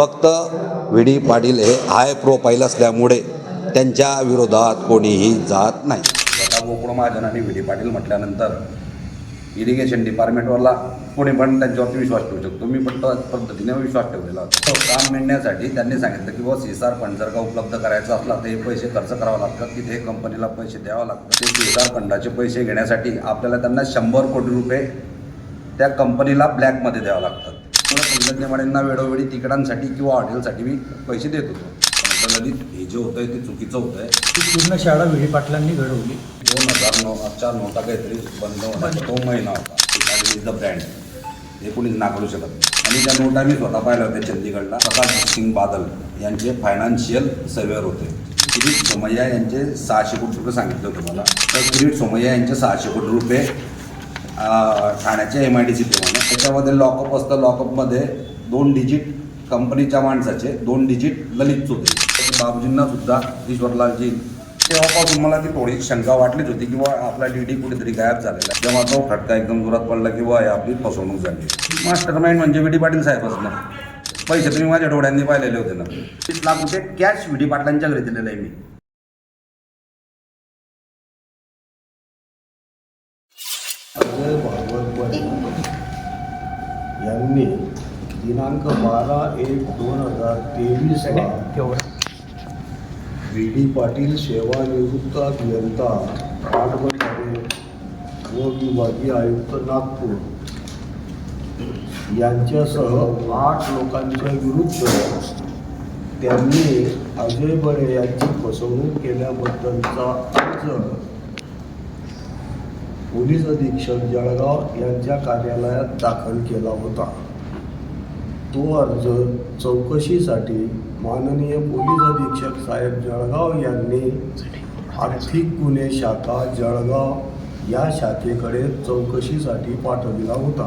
फक्त V D Patil हे high profile असल्यामुळे त्यांच्या विरोधात कोणीही जात नाही. स्वतः गोकुळ महाजन आणि व्ही डी पाटील म्हटल्यानंतर इरिगेशन डिपार्टमेंटवरला कोणी पण त्यांच्यावरती विश्वास ठेवू शकतो. मी पण पद्धतीने विश्वास ठेवलेला होता. काम मिळण्यासाठी त्यांनी सांगितलं की बुवा सी एस आर फंड जर का उपलब्ध करायचा असला तर हे पैसे खर्च करावे लागतात. तिथे कंपनीला पैसे द्यावे लागतात. ते सी एस आर फंडाचे पैसे घेण्यासाठी आपल्याला त्यांना शंभर कोटी रुपये त्या कंपनीला ब्लॅकमध्ये द्यावं लागतात. त्यामुळे पंकजनेमाड्यांना वेळोवेळी तिकिटांसाठी किंवा हॉटेलसाठी मी पैसे देत होतो. पण ललित हे जे होतंय ते चुकीचं होतंय. ती पूर्ण शाळा विडी पाटलांनी घडवली. दोन हजार नऊच्या नोटा काहीतरी बंद होण्याचा तो महिना होता. इज द ब्रँड हे कोणीच नाकारू शकत नाही. आणि त्या नोटा मी स्वतः पाहिल्या होत्या चंदीगडला. प्रकाश सिंग बादल यांचे फायनान्शियल सर्वेअर होते. किरीट सोमय्या यांचे सहाशे कोटी रुपये सांगितले होते मला. तर किरीट सोमय्या यांचे सहाशे कोटी रुपये ठाण्याच्या एम आय डी सी प्रमाणे त्याच्यामध्ये लॉकअप असतं. लॉकअपमध्ये दोन डिजिट कंपनीच्या माणसाचे दोन डिजिट ललित होते. बाबूजींना सुद्धा ईश्वरलालजी तेव्हापासून मला ती थोडी शंका वाटलीच होती किंवा आपला डी डी कुठेतरी गायब झालेला जेव्हा तेव्हा तो फटका एकदम जोरात पडला किंवा हे आपली फसवणूक झाली मास्टर माइंड म्हणजे विडी पाटील साहेब ना. पैसे तुम्ही माझ्या डोळ्यांनी पाहिलेले होते ना. तीस लाख रुपये कॅश विडी पाटलांच्या घरी दिलेलं आहे मी. दिनांक बारा एक दोन हजार तेवीसला व्ही डी पाटील सेवानिवृत्त अभियंता पाटबंधारे व विभागीय आयुक्त नागपूर. यांच्यासह आठ लोकांच्या विरुद्ध त्यांनी अजय बळे यांची फसवणूक केल्याबद्दलचा अर्ज पोलीस अधीक्षक जळगाव यांच्या कार्यालयात दाखल केला होता. तो अर्ज चौकशीसाठी माननीय पोलीस अधीक्षक साहेब जळगाव यांनी आर्थिक गुन्हे शाखा जळगाव या शाखेकडे चौकशीसाठी पाठविला होता.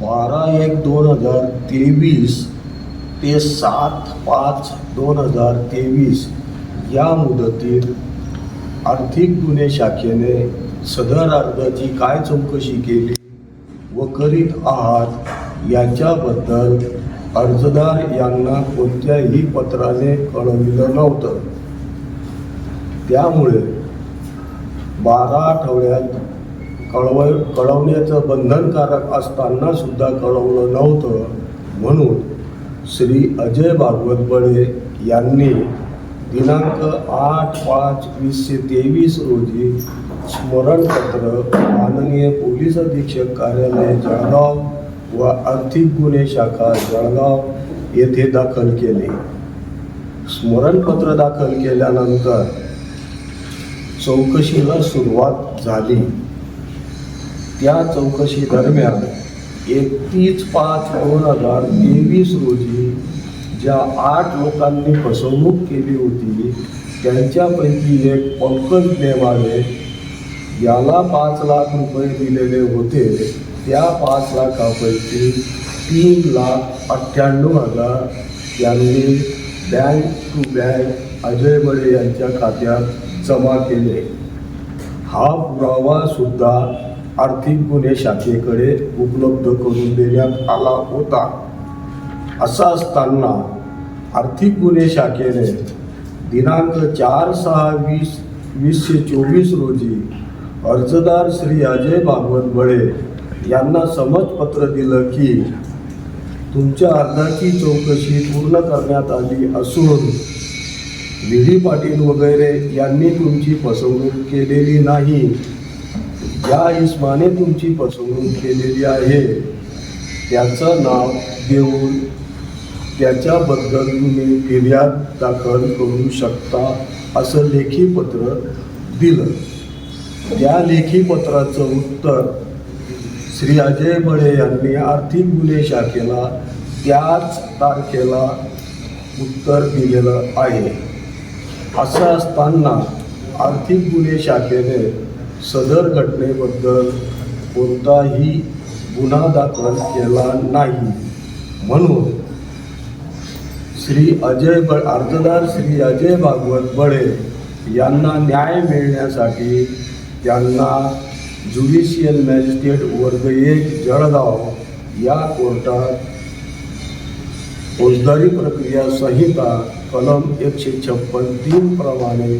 बारा एक दोन हजार तेवीस ते सात पाच दोन हजार तेवीस या मुदतीत आर्थिक गुन्हे शाखेने सदर अर्जाची काय चौकशी केली? व करीत आहात याच्याबद्दल अर्जदार यांना कोणत्याही पत्राने कळविलं नव्हतं. त्यामुळे बारा आठवड्यात कळव कळवण्याचं बंधनकारक असताना सुद्धा कळवलं नव्हतं. म्हणून श्री अजय भागवत बळे यांनी दिनांक आठ पाच वीसशे तेवीस रोजी स्मरणपत्र माननीय पोलीस अधीक्षक कार्यालय जळगाव व आर्थिक गुन्हे शाखा जळगाव येथे दाखल केले. स्मरणपत्र दाखल केल्यानंतर चौकशीला सुरुवात झाली. त्या चौकशी दरम्यान एकतीस पाच दोन हजार तेवीस रोजी ज्या आठ लोकांनी फसवणूक केली होती त्यांच्यापैकी एक पंकज नेमाडे याला पाच लाख रुपये दिलेले होते. त्या पाच लाखापैकी तीन लाख अठ्ठ्याण्णव हजार यांनी bank to bank Ajay Bade यांच्या खात्यात जमा केले. हा पुरावासुद्धा आर्थिक गुन्हे शाखेकडे उपलब्ध करून देण्यात आला होता. असा असताना आर्थिक गुन्हे शाखेने दिनांक चार सहा वीस वीसशे चोवीस रोजी अर्जदार श्री अजय भागवत बळे यांना समजपत्र दिलं की तुमच्या अर्जाची चौकशी पूर्ण करण्यात आली असून व्ही डी पाटील वगैरे यांनी तुमची फसवणूक केलेली नाही. ज्या इस्माने तुमची फसवणूक केलेली आहे. त्याचं नाव देऊन त्याच्याबद्दल तुम्ही फिर्याद दाखल करू शकता असं लेखी पत्र दिलं. त्या लेखी पत्राचं उत्तर श्री अजय बळे यांनी आर्थिक गुन्हे शाखेला त्याच तारखेला उत्तर दिलेलं आहे. असं असताना आर्थिक गुन्हे शाखेने सदर घटनेबद्दल कोणताही गुन्हा दाखल केला नाही. म्हणून श्री अजय बळ अर्जदार श्री अजय भागवत बळे यांना न्याय मिळण्यासाठी त्यांना ज्युडिशियल मॅजिस्ट्रेट वर्ग एक जळगाव या कोर्टात फौजदारी प्रक्रिया संहिता कलम एकशे छप्पन तीन प्रमाणे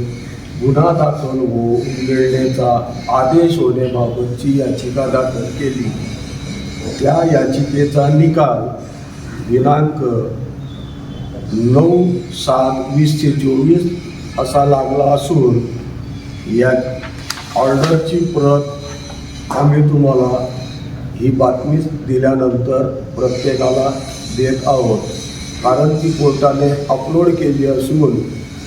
गुन्हा दाखल होऊन मिळण्याचा आदेश होण्याबाबतची याचिका दाखल केली. त्या याचिकेचा निकाल दिनांक नऊ सात वीसशे चोवीस असा लागला असून या ऑर्डरची प्रत आम्ही तुम्हाला ही बातमी दिल्यानंतर प्रत्येकाला देत आहोत. कारण ती कोर्टाने अपलोड केली असून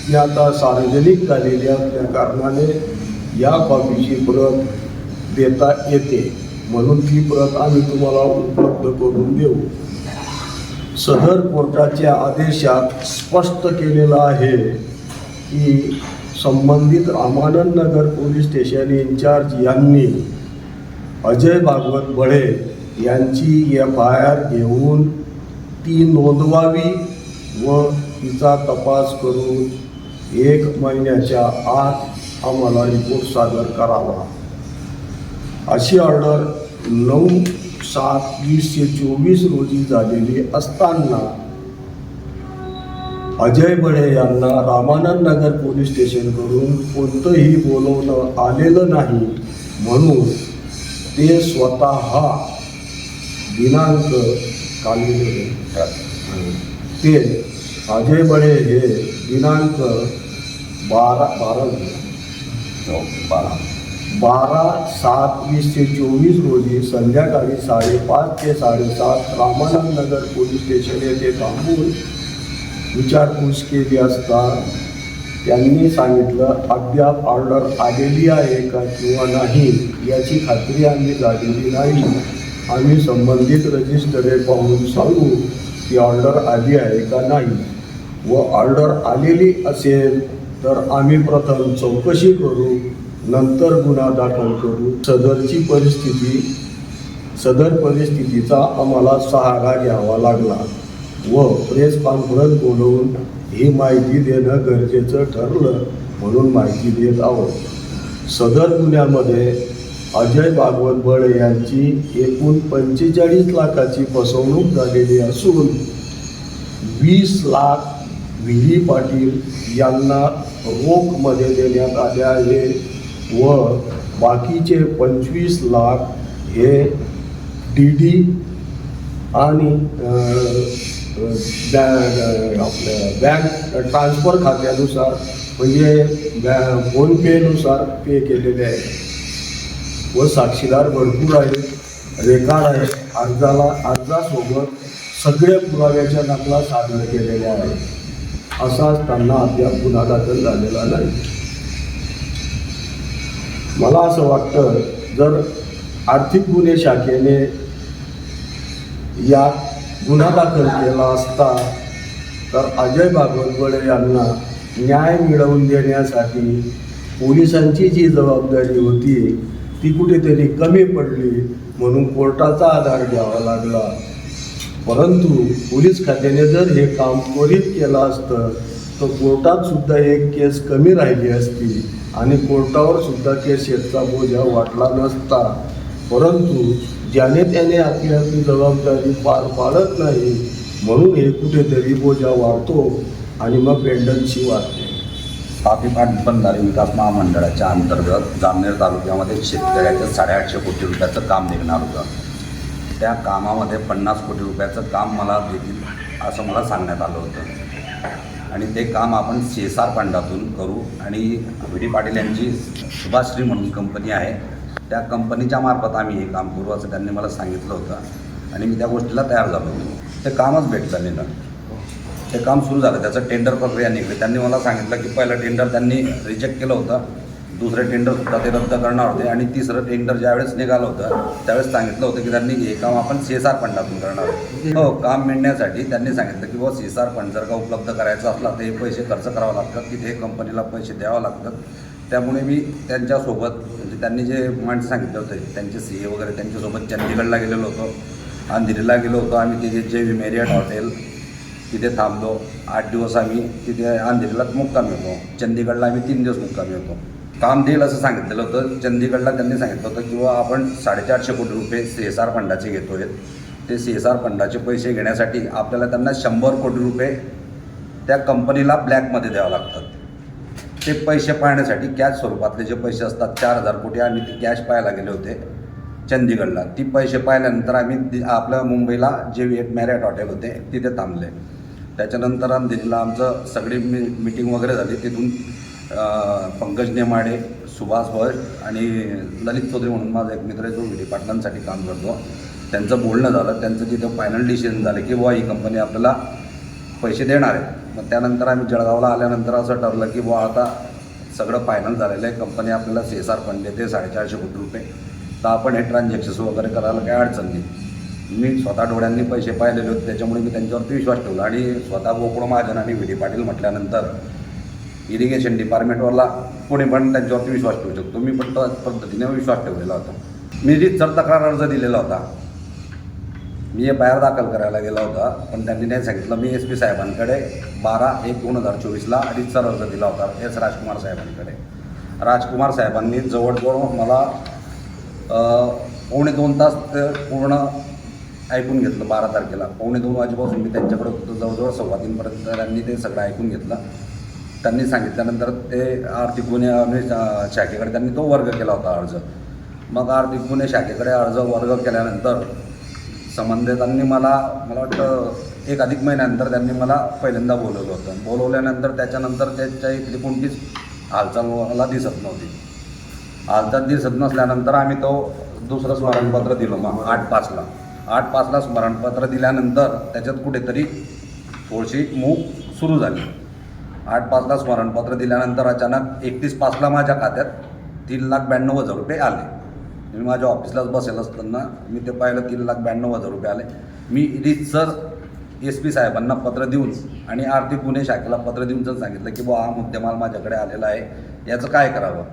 ती आता सार्वजनिक झालेली असल्या कारणाने या कॉपीची प्रत देता येते. म्हणून ती प्रत आम्ही तुम्हाला उपलब्ध करून देऊ. सदर कोर्टाच्या आदेशात स्पष्ट केलेलं आहे की संबंधित Ramanand Nagar police station incharge यांनी अजय भागवत बळे यांची एफ आय आर घेऊन ती नोंदवावी व तिचा तपास करून एक महिन्याच्या आत आम्हाला रिपोर्ट सादर करावा. अशी ऑर्डर नऊ सात वीसशे चोवीस रोजी झालेली असताना अजय बळे यांना रामानंद नगर पोलीस स्टेशनकडून कोणतंही बोलवणं आलेलं नाही म्हणून ते स्वतः दिनांक काली ते अजय बळे हे दिनांक बारा बारा हो, बारा. बारा सात वीसशे चोवीस रोजी संध्याकाळी साडेपाच ते साडेसात रामानंद नगर पोलीस स्टेशन येथे थांबून विचारपूस केली असता त्यांनी सांगितलं अद्याप ऑर्डर आलेली आहे का किंवा नाही याची खात्री आम्ही झालेली नाही. आम्ही संबंधित रजिस्टरे पाहून सांगू की ऑर्डर आली आहे का नाही. व ऑर्डर आलेली असेल तर आम्ही प्रथम चौकशी करू नंतर गुन्हा दाखल करू. सदरची परिस्थिती सदर परिस्थितीचा आम्हाला सहारा घ्यावा लागला. व प्रेस कॉन्फरन्स बोलवून ही माहिती देणं गरजेचं ठरलं म्हणून माहिती देत आहोत. सदर गुन्ह्यामध्ये अजय भागवत बळे यांची एकूण पंचेचाळीस लाखाची फसवणूक झालेली असून वीस लाख व्ही. पाटील यांना रोखमध्ये देण्यात आले आहे व बाकीचे पंचवीस लाख हे डी डी आणि आपलं आपल्या बँक ट्रान्सफर खात्यानुसार म्हणजे बॅ फोनपेनुसार पे केलेले आहे. व साक्षीदार भरपूर आहेत रेकॉर्ड आहे. अर्जाला अर्जासोबत सगळे पुराव्याच्या नकला सादर केलेल्या आहेत. असा त्यांना अद्याप गुन्हा दाखल झालेला नाही. मला असं वाटतं जर आर्थिक गुन्हे शाखेने या गुन्हा दाखल केला असता तर अजय भागवतगडे यांना न्याय मिळवून देण्यासाठी पोलिसांची जी जबाबदारी होती ती कुठेतरी कमी पडली म्हणून कोर्टाचा आधार घ्यावा लागला. परंतु पोलीस खात्याने जर हे काम त्वरित केलं असतं तर कोर्टात सुद्धा एक केस कमी राहिली असती आणि कोर्टावर सुद्धा केसेसचा बोजा वाटला नसता. परंतु ज्याने त्याने आपली आपली जबाबदारी पार पाडत नाही म्हणून हे कुठेतरी बोजा वाढतो आणि मग पेंडन्सी वाढते. काफीपाट बंधारे विकास महामंडळाच्या अंतर्गत जामनेर तालुक्यामध्ये शेतकऱ्याचं साडेआठशे कोटी रुपयाचं काम निघणार होतं. त्या कामामध्ये पन्नास कोटी रुपयाचं काम मला देतील असं मला सांगण्यात आलं होतं. आणि ते काम आपण सी एस आर फंडातून करू आणि व्ही डी पाटील यांची सुभाश्री म्हणून कंपनी आहे त्या कंपनीच्या मार्फत आम्ही हे काम करू असं त्यांनी मला सांगितलं होतं. आणि मी त्या गोष्टीला तयार झालो होतो. ते कामच भेटलं नाही ना. ते काम सुरू झालं. त्याचं टेंडर प्रक्रिया निघली. त्यांनी मला सांगितलं की पहिलं टेंडर त्यांनी रिजेक्ट केलं होतं. दुसरं टेंडरसुद्धा ते रद्द करणार होते. आणि तिसरं टेंडर ज्यावेळेस निघालं होतं त्यावेळेस सांगितलं होतं की त्यांनी हे काम आपण सी एस आर फंडातून करणार आहोत. हो काम मिळण्यासाठी त्यांनी सांगितलं की बुवा सी एस आर फंड जर का उपलब्ध करायचा असला तर हे पैसे खर्च करावं लागतात. की ते कंपनीला पैसे द्यावं लागतात. त्यामुळे मी त्यांच्यासोबत त्यांनी जे पॉईंट सांगितले होते त्यांचे सी ए वगैरे त्यांच्यासोबत चंदीगडला गेलेलो होतो. अंधेरीला गेलो होतो आम्ही तिथे जे मेरियट हॉटेल तिथे थांबलो. आठ दिवस आम्ही तिथे अंधेरीला मुक्कामी होतो. चंदीगडला आम्ही तीन दिवस मुक्कामी होतो. काम देईल असं सांगितलेलं होतं. चंदीगडला त्यांनी सांगितलं होतं की आपण साडेचारशे कोटी रुपये सी एस आर फंडाचे घेतो आहेत. ते सी एस आर फंडाचे पैसे घेण्यासाठी आपल्याला त्यांना शंभर कोटी रुपये त्या कंपनीला ब्लॅकमध्ये द्यावं लागतात. ते पैसे पाहण्यासाठी कॅश स्वरूपातले जे पैसे असतात चार हजार कोटी आम्ही ते कॅश पाहायला गेले होते चंदीगडला. ती पैसे पाहिल्यानंतर आम्ही दि- मुंबईला जे एक मॅरियट हॉटेल होते तिथे थांबले. त्याच्यानंतर आम्ही दिल्लीला आमचं सगळी मी मीटिंग वगैरे झाली. तिथून पंकज नेमाडे सुभाष भट आणि ललित चौधरी म्हणून माझा एक मित्र आहे जो व्हिडी पाटलांसाठी काम करतो. त्यांचं बोलणं झालं. त्यांचं तिथं फायनल डिसिजन झालं की बुवा ही कंपनी आपल्याला पैसे देणार आहे. मग त्यानंतर आम्ही जळगावला आल्यानंतर असं ठरलं की बुवा आता सगळं फायनल झालेलं आहे. कंपनी आपल्याला सी एस आर फंड देते साडेचारशे कोटी रुपये. तर आपण हे ट्रान्झॅक्शन्स वगैरे करायला काही अडचण नाही. मी स्वतः डोळ्यांनी पैसे पाहिलेले होते त्याच्यामुळे मी त्यांच्यावरती विश्वास ठेवला. आणि स्वतः गोकुळ महाजन आणि व्ही डी पाटील म्हटल्यानंतर इरिगेशन डिपार्टमेंटवरला कोणी पण त्यांच्यावरती विश्वास ठेवू शकतो. मी पण त्याच पद्धतीने विश्वास ठेवलेला होता. मी जी चढ तक्रार अर्ज दिलेला होता मी हे बाहेर दाखल करायला गेला होता पण त्यांनी नाही सांगितलं. मी एस पी साहेबांकडे बारा एक दोन हजार चोवीसला रीतसर अर्ज दिला होता एस राजकुमार साहेबांकडे. राजकुमार साहेबांनी जवळजवळ मला पावणे दोन तास ते पूर्ण ऐकून घेतलं बारा तारखेला. पावणे दोन वाजेपासून मी त्यांच्याकडे होतो जवळजवळ सव्वा तीनपर्यंत त्यांनी ते सगळं ऐकून घेतलं. त्यांनी सांगितल्यानंतर ते आर्थिक गुन्हे शाखेकडे त्यांनी तो वर्ग केला होता अर्ज. मग आर्थिक गुन्हे शाखेकडे अर्ज वर्ग केल्यानंतर संबंधितांनी मला मला वाटतं एक अधिक महिन्यानंतर त्यांनी मला पहिल्यांदा बोलवलं होतं. बोलवल्यानंतर त्याच्यानंतर त्याच्या इथली कोणतीच हालचाल मला दिसत नव्हती. हालचाल दिसत नसल्यानंतर आम्ही तो दुसरं स्मरणपत्र दिलं मग आठ पाचला. आठ पाचला स्मरणपत्र दिल्यानंतर त्याच्यात कुठेतरी थोडीशी मूव सुरू झाली. आठ पाचला स्मरणपत्र दिल्यानंतर अचानक एकतीस पाचला माझ्या खात्यात तीन लाख ब्याण्णव हजार रुपये आले. मी माझ्या ऑफिसलाच बसेल असताना मी ते पाहिलं तीन लाख ब्याण्णव हजार रुपये आले. मी सर एस पी साहेबांना पत्र देऊन आणि आर्थिक गुन्हे शाखेला पत्र देऊन जर सांगितलं की बुवा हा मुद्देमाल माझ्याकडे आलेला आहे. याचं काय करावं?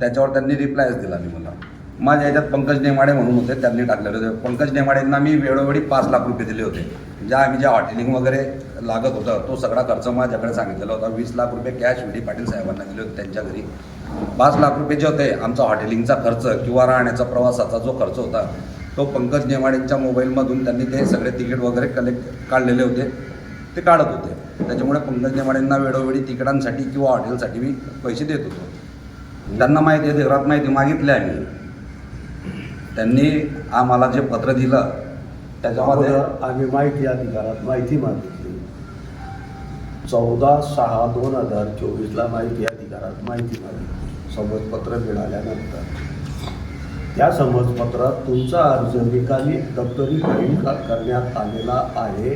त्याच्यावर त्यांनी रिप्लायच दिला मी मला. माझ्या याच्यात पंकज नेमाडे म्हणून होते त्यांनी टाकलेले होते. पंकज नेमाडेंना मी वेळोवेळी पाच लाख रुपये दिले होते. ज्या आम्ही ज्या हॉटेलिंग वगैरे लागत होता. तो सगळा खर्च माझ्याकडे सांगितलेला होता. वीस लाख रुपये कॅश व्ही डी पाटील साहेबांना दिले होते त्यांच्या घरी. पाच लाख रुपये जे होते आमचा हॉटेलिंगचा खर्च किंवा राहण्याचा प्रवासाचा जो खर्च होता तो पंकज नेमाडेंच्या मोबाईलमधून त्यांनी ते सगळे तिकीट वगैरे कलेक्ट काढलेले होते. ते काढत होते. त्याच्यामुळे पंकज नेमाडेंना वेळोवेळी तिकिटांसाठी किंवा हॉटेलसाठी मी पैसे देत होतो. त्यांना माहिती आहे घरात माहिती मागितली आम्ही. त्यांनी आम्हाला जे पत्र दिलं त्याच्यामध्ये आम्ही माहिती अधिकारात माहिती मागितली. चौदा सहा दोन हजार चोवीसला माहिती अधिकारात माहिती मागितली समजपत्र मिळाल्यानंतर. त्या समजपत्रात तुमचा अर्ज निकाली दप्तरी फाईल करण्यात आलेला आहे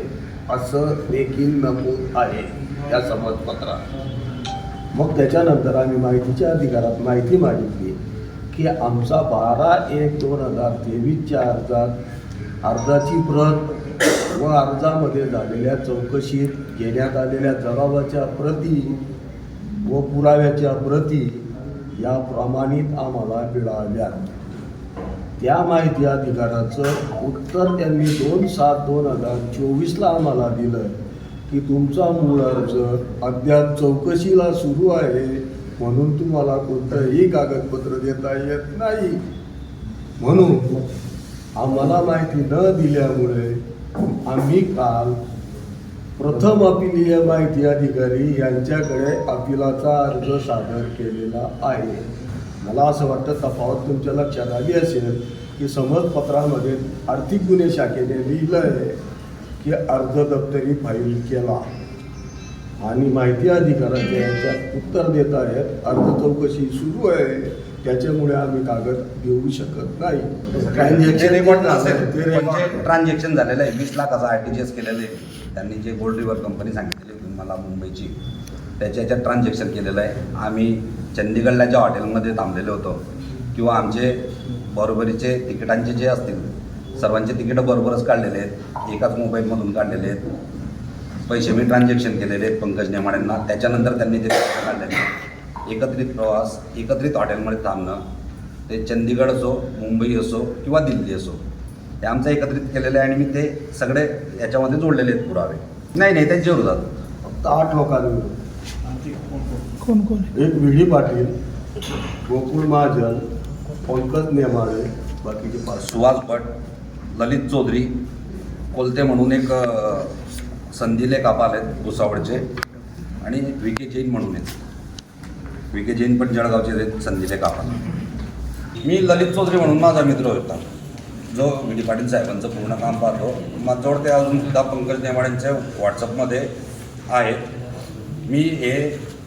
असं देखील नमूद आहे त्या समजपत्रात. मग त्याच्यानंतर आम्ही माहितीच्या अधिकारात माहिती मागितली की आमचा बारा एक दोन हजार तेवीसच्या अर्जात अर्जाची प्रत व अर्जामध्ये झालेल्या चौकशीत घेण्यात आलेल्या जबाबाच्या प्रती व पुराव्याच्या प्रती या प्रमाणित आम्हाला मिळाल्या. त्या माहिती अधिकाराचं उत्तर त्यांनी दोन सात दोन हजार चोवीसला आम्हाला दिलं की तुमचा मूळ अर्ज अद्याप चौकशीला सुरू आहे म्हणून तुम्हाला कोणतंही कागदपत्र देता येत नाही. म्हणून आम्हाला माहिती न दिल्यामुळे आम्ही काल प्रथम अपिलीय माहिती अधिकारी यांच्याकडे अपिलाचा अर्ज सादर केलेला आहे. मला असं वाटतं तफावत तुमच्या लक्षात आली असेल की समजपत्रामध्ये आर्थिक गुन्हे शाखेने लिहिलं आहे की अर्ज दप्तरी फाईल केला. आणि माहिती अधिकाराचे याच्यात उत्तर देत आहेत अर्ज चौकशी सुरू आहे. त्याच्यामुळे आम्ही कागद देऊ शकत नाही. जे रेकॉर्ड नसेल ते पण जे रेकॉर्ड ट्रान्झॅक्शन झालेलं आहे. वीस लाखाचं आर टी जी एस केलेलं आहे. त्यांनी जे गोल्ड रिव्हर कंपनी सांगितलेली होती मला मुंबईची त्याच्या याच्यात ट्रान्झॅक्शन केलेलं आहे. आम्ही चंदीगडला ज्या हॉटेलमध्ये थांबलेलो होतो. किंवा आमचे बरोबरीचे तिकिटांचे जे असतील सर्वांचे तिकीटं बरोबरच काढलेले आहेत. एकाच मोबाईलमधून काढलेले आहेत. पैसे मी ट्रान्झॅक्शन केलेले आहेत पंकज नेमाड्यांना. त्याच्यानंतर त्यांनी ते काढलेले आहेत. एकत्रित प्रवास एकत्रित हॉटेलमध्ये थांबणं ते चंदीगड असो मुंबई असो किंवा दिल्ली असो हे आमचं एकत्रित केलेलं आहे आणि मी ते सगळे याच्यामध्ये जोडलेले आहेत पुरावे. नाही नाही त्यांच्या विरोधात फक्त आठ लोकांनी कोण कोण? एक विढी पाटील गोकुळ महाजन पंकज नेमाळे बाकीचे पाच. सुहास भट ललित चौधरी कोलते म्हणून एक संधीले कापाल आहेत भुसावळचे आणि व्ही के जैन म्हणून आहेत. व्ही के जैन पण जळगावचे आहेत संधीले कापाल मी ललित चौधरी म्हणून माझा मित्र होता. जो व्ही डी पाटील साहेबांचं पूर्ण काम पाहतो. माझ्यावर ते अजून सुद्धा पंकज नेमाड्यांच्या व्हॉट्सअपमध्ये आहेत. मी हे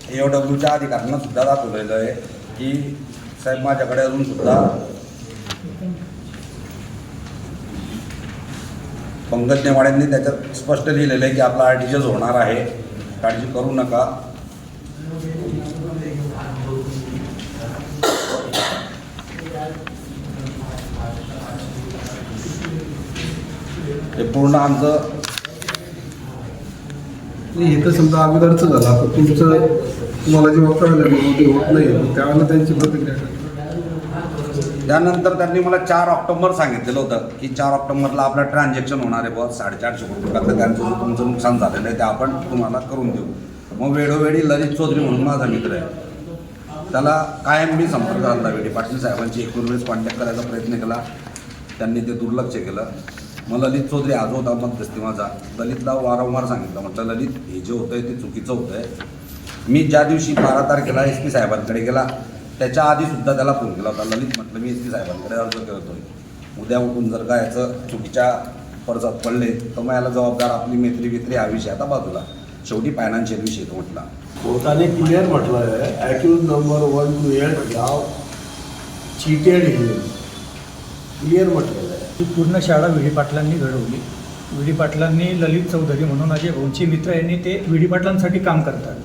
ए ओ डब्ल्यूच्या अधिकाऱ्यांना सुद्धा दाखवलेलं आहे की साहेब माझ्याकडे अजून सुद्धा पंकज नेमाड्यांनी त्याच्यात स्पष्ट लिहिलेलं आहे की आपला आर टी होणार आहे. काळजी करू नका. हे पूर्ण आमचं हे तर समजा अगोदरच झालं. आता तुमचं तुम्हाला जेव्हा कळलं की ते होत नाही त्यावेळेला त्यांची प्रतिक्रिया काय? त्यानंतर त्यांनी मला चार ऑक्टोबर सांगितलेलं होतं की चार ऑक्टोबरला आपलं ट्रान्झॅक्शन होणार आहे बुवा साडेचारशे कोटी रुपयाचं त्यांचं जो तुमचं नुकसान झालेलं आहे ते आपण तुम्हाला करून देऊ. मग वेळोवेळी ललित चौधरी म्हणून माझा मित्र आहे. त्याला कायम मी संपर्क साधला. वेळी पाटील साहेबांची एकूण वेळेस कॉन्टॅक्ट करायचा प्रयत्न केला. त्यांनी ते दुर्लक्ष केलं. मग ललित चौधरी आज होता मध्यस्थी माझा. ललितला वारंवार सांगितलं. म्हटलं ललित हे जे होतंय ते चुकीचं होतंय. मी ज्या दिवशी बारा तारखेला एस पी साहेबांकडे गेला त्याच्या आधी सुद्धा त्याला फोन केला होता. ललित म्हटलं मी एस पी साहेबांकडे अर्ज करतो उद्या उठून जर का याचं चुकीच्या फरजात पडले तर मग याला जबाबदार आपली मैत्री वित्री हा विषय आता बाजूला. शेवटी फायनान्शियल विषय तो म्हटला. कोर्टाने क्लिअर म्हटलं आहे accused number one two eight गाव चिटेड हे क्लिअर म्हटलेलं आहे ही पूर्ण शाळा विडी पाटलांनी घडवली. विडी पाटलांनी ललित चौधरी म्हणून अजय भाऊंचे मित्र यांनी ते विडी पाटलांसाठी काम करतात.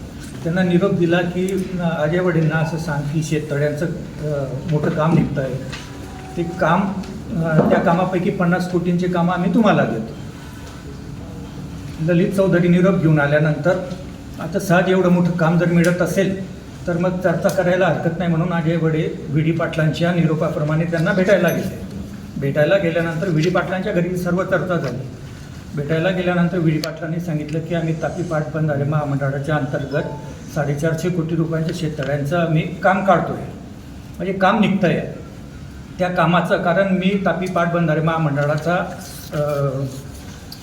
त्यांना निरोप दिला की अजय वडींना असं सांग की शेततळ्यांचं मोठं काम निघतं आहे ते काम त्या कामापैकी पन्नास कोटींचे कामं आम्ही तुम्हाला देतो. ललित चौधरी निरोप घेऊन आल्यानंतर आता सहज एवढं मोठं काम जर मिळत असेल तर मग चर्चा करायला हरकत नाही म्हणून अजय वडे व्ही डी पाटलांच्या निरोपाप्रमाणे त्यांना भेटायला गेले. भेटायला गेल्यानंतर विडी पाटलांच्या घरी सर्व चर्चा झाली. भेटायला गेल्यानंतर विडी पाटलांनी सांगितलं की आम्ही तापी पाटबंधारे महामंडळाच्या अंतर्गत साडेचारशे कोटी रुपयांच्या शेततळ्यांचं आम्ही काम काढतोय. म्हणजे काम निघतं आहे त्या कामाचं कारण मी तापी पाटबंधारे महामंडळाचा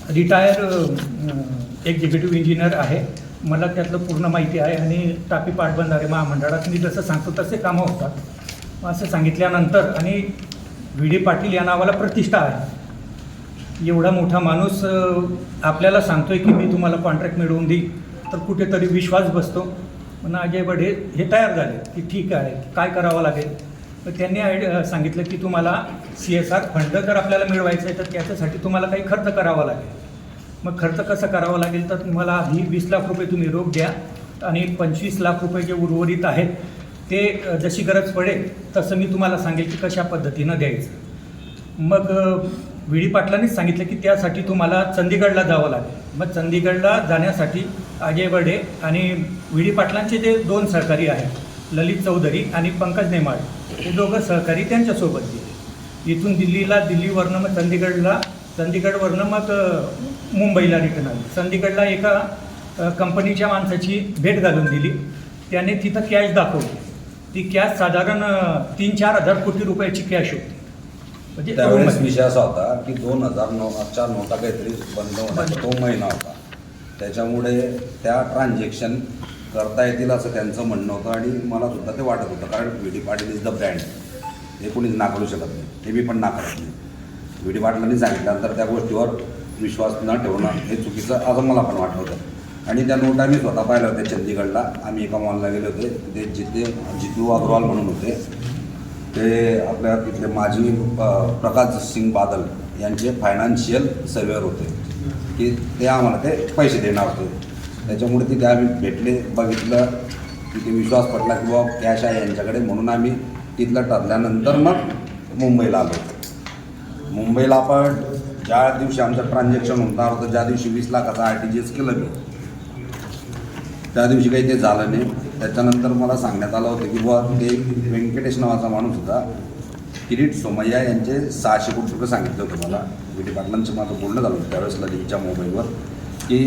रिटायर एक्झिक्युटिव्ह इंजिनियर आहे. मला त्यातलं पूर्ण माहिती आहे आणि तापी पाटबंधारे महामंडळात मी जसं सांगतो तसे कामं होतात. असं सांगितल्यानंतर आणि व्ही. डी. पाटील या नावाला प्रतिष्ठा आहे. एवढा मोठा माणूस आपल्याला सांगतोय की मी तुम्हाला कॉन्ट्रॅक्ट मिळवून देईन. तर कुठेतरी विश्वास बसतो. पण अजय बडे हे तयार झाले की ठीक आहे काय करावं लागेल? तर त्यांनी आयडिया सांगितलं की तुम्हाला सी एस आर फंड जर आपल्याला मिळवायचं आहे तर त्याच्यासाठी तुम्हाला काही खर्च करावा लागेल. मग खर्च कसा करावा लागेल? तर तुम्हाला ही वीस लाख रुपये तुम्ही रोख द्या आणि पंचवीस लाख रुपये जे उर्वरित आहेत ते जशी गरज पडेल तसं मी तुम्हाला सांगेल की कशा पद्धतीनं द्यायचं. मग व्ही डी पाटलांनीच सांगितलं की त्यासाठी तुम्हाला चंदीगडला जावं लागेल. मग चंदीगडला जाण्यासाठी अजय बडे आणि व्ही डी पाटलांचे जे दोन सहकारी आहेत ललित चौधरी आणि पंकज नेमाळ हे दोघं सहकारी त्यांच्यासोबत गेले. इथून दिल्लीला दिल्लीवरनं मग चंदीगडला चंदीगडवरनं मग मुंबईला रिटर्न आले. चंदीगडला एका कंपनीच्या माणसाची भेट घालून दिली. त्याने तिथं कॅश दाखवली. ती कॅश साधारण तीन चार हजार कोटी रुपयाची कॅश होती. म्हणजे त्यावेळेस. विषय असा होता की दोन हजार नऊच्या नोटा काहीतरी बंद होण्याचा तो महिना होता. त्याच्यामुळे त्या ट्रान्झॅक्शन करता येतील असं त्यांचं म्हणणं होतं आणि मला सुद्धा ते वाटत होतं. कारण V D Patil is the brand हे कोणीच नाकारू शकत नाही. हे मी पण नाकारत नाही. व्ही डी पाटलांनी सांगितल्यानंतर त्या गोष्टीवर विश्वास न ठेवणं हे चुकीचं असं मला पण वाटलं होतं. आणि त्या नोटा मी स्वतः पाहिल्या होत्या चंदीगडला. आम्ही एका मॉलला गेले होते. ते जिथे जितू अग्रवाल म्हणून होते. ते आपल्या तिथले माजी प्रकाश सिंग बादल यांचे फायनान्शियल सर्वेअर होते. की ते आम्हाला ते पैसे देणार होते. त्याच्यामुळे तिथे आम्ही भेटले बघितलं. तिथे विश्वास पडला की बाबा कॅश आहे यांच्याकडे. म्हणून आम्ही तिथलं ठरल्यानंतर मग मुंबईला आलो. मुंबईला आपण ज्या दिवशी आमचं ट्रान्झॅक्शन होणार होतं ज्या दिवशी वीस लाखाचं आर टी जी एस केलं मी त्या दिवशी काही ते झालं नाही. त्याच्यानंतर मला सांगण्यात आलं होतं की बुवा ते व्यंकटेश नावाचा माणूस होता. किरीट सोमय्या यांचे सहाशे कोटी रुपये सांगितलं होतं मला. विटी पाटलांचं माझं बोलणं झालं होतं त्यावेळेस ललितच्या मोबाईलवर की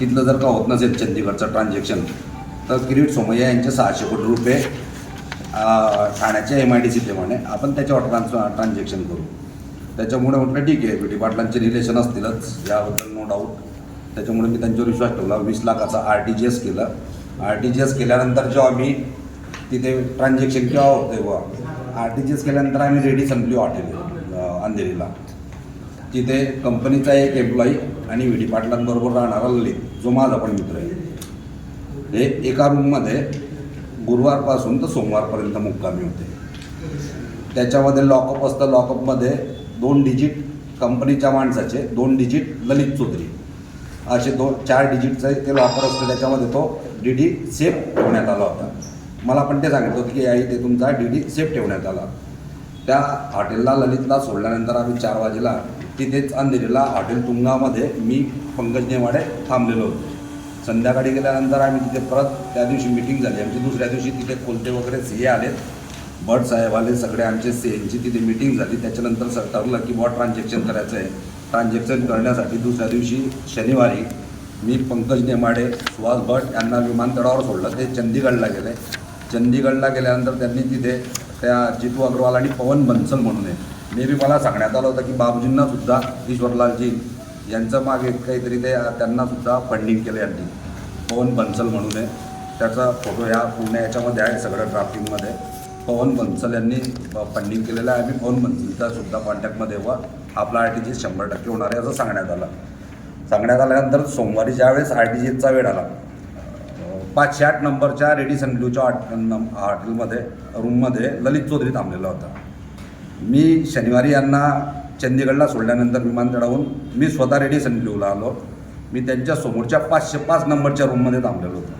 तिथलं जर का होत नसेल चंदीगडचं ट्रान्झॅक्शन तर किरीट सोमय्या यांचे सहाशे कोटी रुपये ठाण्याच्या एम आय डी सी प्रमाणे आपण त्याच्यावर ट्रान्स ट्रान्झॅक्शन करू. त्याच्यामुळे म्हटलं ठीक आहे बिटी पाटलांचे रिलेशन असतीलच. याबद्दल नो डाऊट त्याच्यामुळे मी त्यांच्यावर विश्वास ठेवला. वीस लाखाचा आर टी जी एस केलं. आर टी जी एस केल्यानंतर जेव्हा मी तिथे ट्रान्झॅक्शन केव्हा होतं बुवा आर टी जी एस केल्यानंतर आम्ही रेडी संपली हॉटेल अंधेरीला. तिथे कंपनीचा एक एम्प्लॉई आणि व्ही डी पाटलांबरोबर राहणारा ललित जो माझा पण मित्र आहे. हे एका रूममध्ये गुरुवारपासून तर सोमवारपर्यंत मुक्कामी होते. त्याच्यामध्ये लॉकअप असतं. लॉकअपमध्ये दोन डिजिट कंपनीच्या माणसाचे दोन डिजिट ललित चौधरी. असे दोन चार डिजिटचा ते लॉकर असतो त्याच्यामध्ये तो डी डी सेफ ठेवण्यात आला होता. मला पण ते सांगितलं होतं की आई ते तुमचा डी डी सेफ ठेवण्यात आला. त्या हॉटेलला ललितला सोडल्यानंतर आम्ही चार वाजेला तिथेच अंधेरीला हॉटेल तुंगामध्ये मी पंकज नेवाडे थांबलेलो होतो. संध्याकाळी गेल्यानंतर आम्ही तिथे परत त्या दिवशी मिटिंग झाली. आमची दुसऱ्या दिवशी तिथे कोलते वगैरे सी आलेत. भट साहेब आले सगळे आमचे सीएनची तिथे मिटिंग झाली. त्याच्यानंतर सर ठरलं की बॉ ट्रान्झॅक्शन करायचं आहे ट्रान्झॅक्शन करण्यासाठी दुसऱ्या दिवशी शनिवारी मी पंकज नेमाडे सुहास भट यांना विमानतळावर सोडलं. ते चंदीगडला गेले. चंदीगडला गेल्यानंतर त्यांनी तिथे त्या जितू अग्रवाल आणि पवन बन्सल म्हणून आहे मे बी मला सांगण्यात आलं होतं की बाबूजींना सुद्धा ईश्वरलालजी यांचं मागे काहीतरी ते त्यांना सुद्धा फंडिंग केलं यांनी. पवन बन्सल म्हणून आहे त्याचा फोटो ह्या पूर्ण याच्यामध्ये आहे सगळं ड्राफ्टिंगमध्ये पवन बन्सल यांनी फंडिंग केलेलं आहे. आम्ही पवन बन्सलचा सुद्धा कॉन्टॅक्टमध्ये व आपला आर टी जी शंभर टक्के होणार आहे असं सांगण्यात आलं. सांगण्यात आल्यानंतर सोमवारी ज्यावेळेस आर टी जीचा वेळ आला पाचशे आठ नंबरच्या रेडी ब्ल्यूच्या हॉट नम हॉटेलमध्ये रूममध्ये ललित चौधरी थांबलेला होता. मी शनिवारी यांना चंदीगडला सोडल्यानंतर विमानतळावरून मी स्वतः रेडी ब्ल्यूला आलो. मी त्यांच्या समोरच्या पाचशे पाच नंबरच्या रूममध्ये थांबलेलो होतो.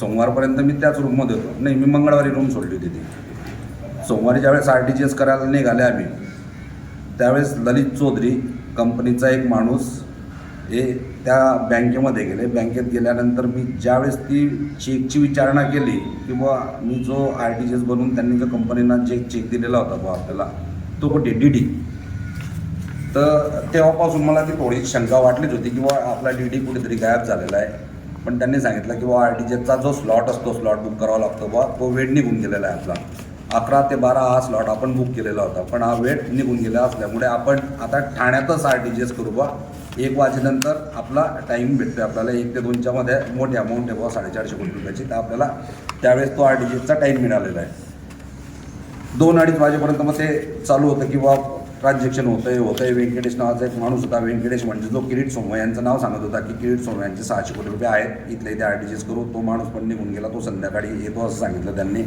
सोमवारपर्यंत मी त्याच रूममध्ये होतो. नाही मी मंगळवारी रूम सोडली होती ती. सोमवारी ज्यावेळेस आर टी जी एस करायला निघाले आम्ही त्यावेळेस ललित चौधरी कंपनीचा एक माणूस हे त्या बँकेमध्ये गेले. बँकेत गेल्यानंतर मी ज्यावेळेस ती चेकची विचारणा केली किंवा मी जो आर टी जी एस बनवून त्यांनी जो कंपनीना जे चेक दिलेला होता बुवा आपल्याला तो कुठे डी डी तर तेव्हापासून मला ती थोडी शंका वाटलीच होती की आपला डी डी कुठेतरी गायब झालेला आहे. पण त्यांनी सांगितलं की बुवा आर टी जी एसचा जो स्लॉट असतो स्लॉट बुक करावा लागतो बुवा तो वेळ निघून गेलेला आहे आपला. अकरा ते बारा हा स्लॉट आपण बुक केलेला होता. पण हा वेळ निघून गेला असल्यामुळे आपण आता ठाण्यातच आर टी जी एस करू बा एक वाजेनंतर आपला टाईम भेटतो आपल्याला एक ते दोनच्या मध्ये. मोठी अमाऊंट आहे बुवा साडेचारशे कोटी रुपयाची. तर आपल्याला त्यावेळेस तो आर टी जी एसचा टाईम मिळालेला आहे. दोन अडीच वाजेपर्यंत मग ते चालू होतं की बा ट्रान्झॅक्शन होतं आहे व्यंकटेश नावाचा एक माणूस होता. व्यंकटेश म्हणजे जो किरीट सोमवा यांचं नाव सांगत होता की किरीट सोमवा यांचे सहाशे कोटी रुपये आहेत. इथले इथे आर टी जी एस करू. तो माणूस पण निघून गेला. तो संध्याकाळी येतो असं सांगितलं त्यांनी.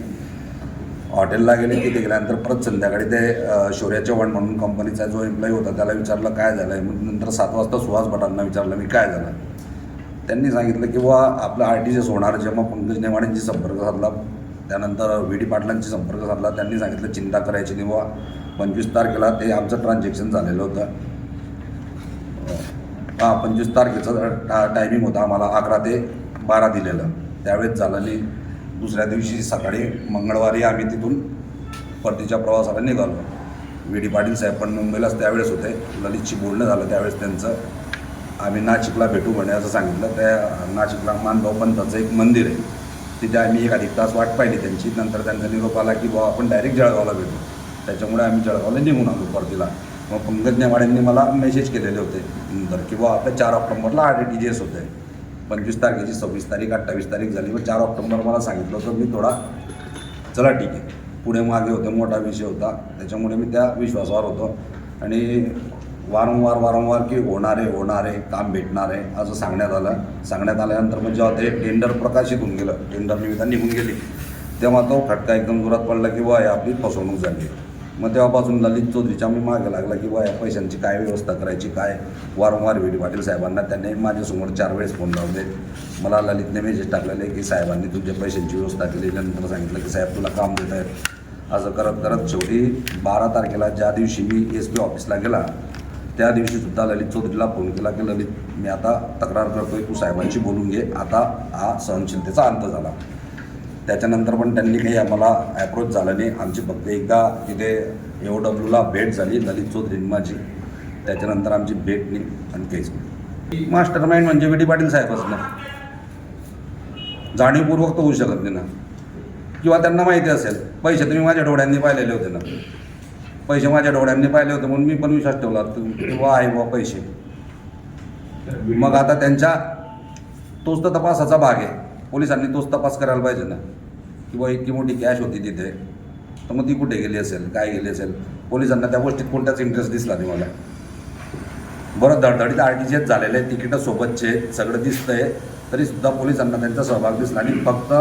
हॉटेलला गेले तिथे गेल्यानंतर परत संध्याकाळी ते शौर्य चव्हाण म्हणून कंपनीचा जो एम्प्लॉई होता त्याला विचारलं काय झालं आहे मग नंतर सात वाजता सुहास भटांना विचारलं मी काय झालं? त्यांनी सांगितलं की बुवा आपलं आर टी जी एस होणार जेव्हा पंकज नेवाणींशी संपर्क साधला त्यानंतर व्ही डी पाटलांशी संपर्क साधला त्यांनी सांगितलं चिंता करायची नाही बुवा पंचवीस तारखेला ते आमचं ट्रान्झॅक्शन झालेलं होतं. हां पंचवीस तारखेचं टा टायमिंग होता आम्हाला अकरा ते बारा दिलेलं. त्यावेळेस झालं नाही दुसऱ्या दिवशी सकाळी मंगळवारी आम्ही तिथून परतीच्या प्रवासाला निघालो. व्ही डी पाटील साहेब पण मुंबईलाच त्यावेळेस होते. ललितशी बोलणं झालं त्यावेळेस त्यांचं. आम्ही नाशिकला भेटू म्हणे असं सांगितलं. त्या नाशिकला मानभाव पंथाचं एक मंदिर आहे. तिथे आम्ही एक अधिक तास वाट पाहिली त्यांची. नंतर त्यांचा निरोप आला की बुवा आपण डायरेक्ट जळगावला भेटू. त्याच्यामुळे आम्ही जळगावला निघून आलो परतीला. मग पंकज नेवाड्यांनी मला मेसेज केलेले होते. नंतर की बुवा आपल्या चार ऑक्टोबरला आर टी जी एस होते पंचवीस तारखेची सव्वीस तारीख अठ्ठावीस तारीख झाली व चार ऑक्टोबर मला सांगितलं होतं मी थोडा चला ठीक आहे. पुढे मागे होते मोठा विषय होता. त्याच्यामुळे मी त्या विश्वासावर होतो. आणि वारंवार वारंवार की होणार आहे होणार आहे काम भेटणार आहे असं सांगण्यात आलं. सांगण्यात आल्यानंतर मग जेव्हा ते टेंडर प्रकाशित होऊन गेलं टेंडर निविदा निघून गेली तेव्हा तो फटका एकदम जोरात पडला की बा आपली फसवणूक झाली. मग तेव्हापासून ललित चौधरीच्या मी मागे लागला की वा या पैशांची काय व्यवस्था करायची काय? वारंवार व्ही डी पाटील साहेबांना त्यांनी माझ्यासमोर चार वेळेस फोन लावले. मला ललितने मेसेज टाकलेले की साहेबांनी तुझ्या पैशांची व्यवस्था केली. नंतर सांगितलं की साहेब तुला काम देत आहेत. असं करत करत शेवटी बारा तारखेला ज्या दिवशी मी एस पी ऑफिसला गेला त्या दिवशीसुद्धा ललित चौधरीला फोन केला की ललित मी आता तक्रार करतोय तू साहेबांशी बोलून घे. आता हा सहनशीलतेचा अंत झाला. त्याच्यानंतर पण त्यांनी काही आम्हाला ॲप्रोच झालं नाही. आमची फक्त एकदा तिथे एओ डब्ल्यूला भेट झाली ललित चौधरी माझी त्याच्यानंतर आमची भेट नाही आणि काहीच नाही. मास्टर माइंड म्हणजे विडी पाटील साहेबच ना जाणीवपूर्वक तर होऊ शकत नाही ना. किंवा त्यांना माहिती असेल पैसे तुम्ही माझ्या डोळ्यांनी पाहिलेले होते ना. पैसे माझ्या डोळ्यांनी पाहिले होते म्हणून मी पण विश्वास ठेवला किंवा आहे बुवा पैसे. मग आता त्यांच्या तोच तर तपासाचा भाग आहे. पोलिसांनी तोच तपास करायला पाहिजे ना? की बाबा इतकी मोठी कॅश होती तिथे. तर मग ती कुठे गेली असेल? काय गेली असेल? पोलिसांना त्या गोष्टीत कोणताच इंटरेस्ट दिसला नाही मला. बरं धडधडीत आर टी जी एस झालेले आहे तिकीटं सोबतचे आहेत, सगळं दिसतंय तरीसुद्धा पोलिसांना त्यांचा सहभाग दिसला आणि फक्त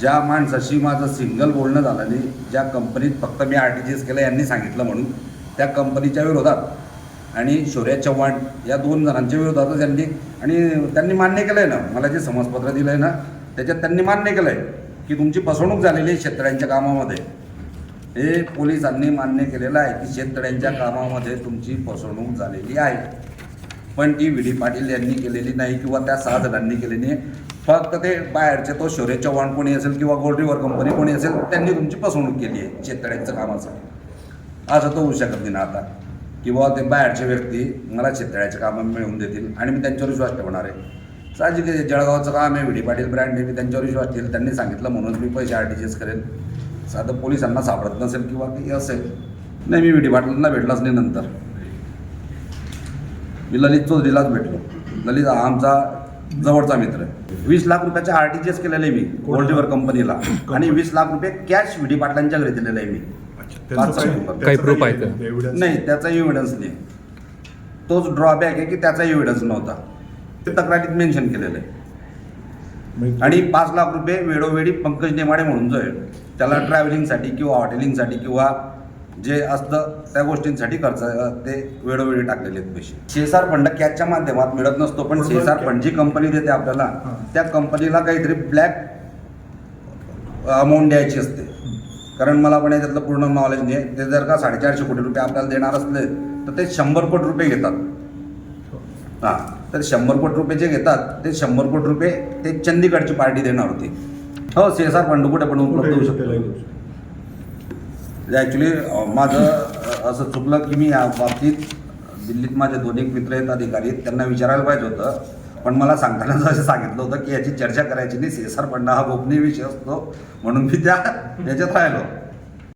ज्या माणसाशी माझं सिंगल बोलणं झालं नाही ज्या कंपनीत फक्त मी आर टी जी एस केलं यांनी सांगितलं म्हणून त्या कंपनीच्या विरोधात आणि शौर्य चव्हाण या दोन जणांच्या विरोधातच त्यांनी आणि त्यांनी मान्य केलं आहे ना? मला जे समजपत्र दिलं आहे ना त्याच्यात त्यांनी मान्य केलं आहे की तुमची फसवणूक झालेली आहे शेतकऱ्यांच्या कामामध्ये. हे पोलिसांनी मान्य केलेलं आहे की शेतकऱ्यांच्या कामामध्ये तुमची फसवणूक झालेली आहे. पण ती व्ही डी पाटील यांनी केलेली नाही किंवा त्या सहा जणांनी केलेली नाही. फक्त ते बाहेरचे तो शौर्य चव्हाण कोणी असेल किंवा गोल्डरिवर कंपनी कोणी असेल त्यांनी तुमची फसवणूक केली आहे शेतकऱ्यांचं कामाचं. असं तो होऊ शकत नाही ना आता. किंवा ते बाहेरचे व्यक्ती मला शेतकऱ्याचे कामं मिळवून देतील आणि मी त्यांच्यावर विश्वास ठेवणार आहे. साहजिक जळगावचं काम आहे. व्ही डी पाटील ब्रँड आहे. मी त्यांच्यावर विश्वास ठेवेल. त्यांनी सांगितलं म्हणून मी पैसे आर टी जी एस करेल साधं पोलिसांना सापडत नसेल किंवा काही असेल. नाही मी व्ही डी पाटलांना भेटलाच नाही नंतर. मी ललित चौधरीलाच भेटलो. ललित हा आमचा जवळचा मित्र आहे. वीस लाख रुपयाचे आर टी जी एस केलेलं आहे मी गोल्डरिवर कंपनीला आणि वीस लाख रुपये कॅश व्ही डी पाटलांच्या घरी दिलेलं आहे मी. काही proof आहे का? नाही त्याचा एव्हिडन्स नाही. तोच ड्रॉबॅक आहे की त्याचा एव्हिडन्स नव्हता. ते तक्रारीत मेन्शन केलेलं आहे. आणि पाच लाख रुपये वेळोवेळी पंकज नेमाडे म्हणून जो आहे त्याला ट्रॅव्हलिंगसाठी किंवा हॉटेलिंगसाठी किंवा जे असतं त्या गोष्टींसाठी खर्च ते वेळोवेळी टाकलेले आहेत पैसे. शेसार फंड कॅचच्या माध्यमात मिळत नसतो पण शेसार फंड जी कंपनी देते आपल्याला त्या कंपनीला काहीतरी ब्लॅक अमाऊंट द्यायची असते. कारण मला पण याच्यातलं पूर्ण नॉलेज नाही. ते जर का साडेचारशे कोटी रुपये आपल्याला देणार असले तर ते शंभर कोटी रुपये घेतात. हां. तर शंभर कोटी रुपये जे घेतात ते शंभर कोटी रुपये ते चंदीगडची पार्टी देणार होती. हो सी एस आर फंड कुठे पण उपलब्ध होऊ शकतो. ॲक्च्युली माझं अ, असं चुकलं की मी या बाबतीत दिल्लीत माझे दोन एक मित्र आहेत अधिकारी आहेत त्यांना विचारायला पाहिजे होतं. पण मला सांगताना असं सांगितलं होतं की याची चर्चा करायची नाही. सी एस आर फंड हा गोपनीय विषय असतो. म्हणून मी त्या याच्यात राहिलो.